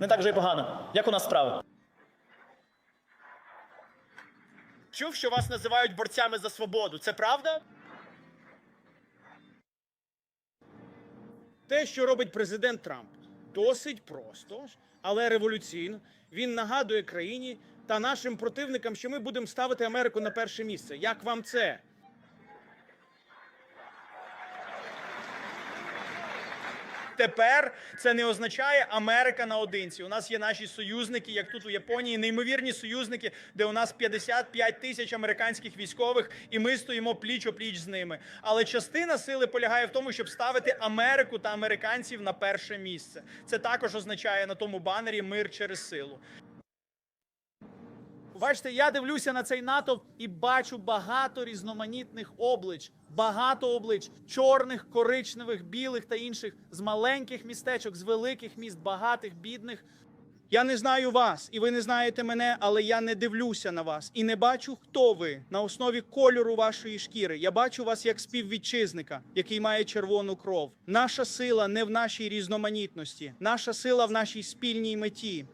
Не так вже й погано. Як у нас справи? Чув, що вас називають борцями за свободу. Це правда? Те, що робить президент Трамп, досить просто, але революційно. Він нагадує країні та нашим противникам, що ми будемо ставити Америку на перше місце. Як вам це? Тепер це не означає Америка наодинці. У нас є наші союзники, як тут у Японії, неймовірні союзники, де у нас 55 тисяч американських військових, і ми стоїмо пліч опліч з ними. Але частина сили полягає в тому, щоб ставити Америку та американців на перше місце. Це також означає на тому банері мир через силу. Бачите, я дивлюся на цей натовп і бачу багато різноманітних облич, багато облич чорних, коричневих, білих та інших з маленьких містечок, з великих міст, багатих, бідних. Я не знаю вас, і ви не знаєте мене, але я не дивлюся на вас і не бачу, хто ви на основі кольору вашої шкіри. Я бачу вас як співвітчизника, який має червону кров. Наша сила не в нашій різноманітності, наша сила в нашій спільній меті.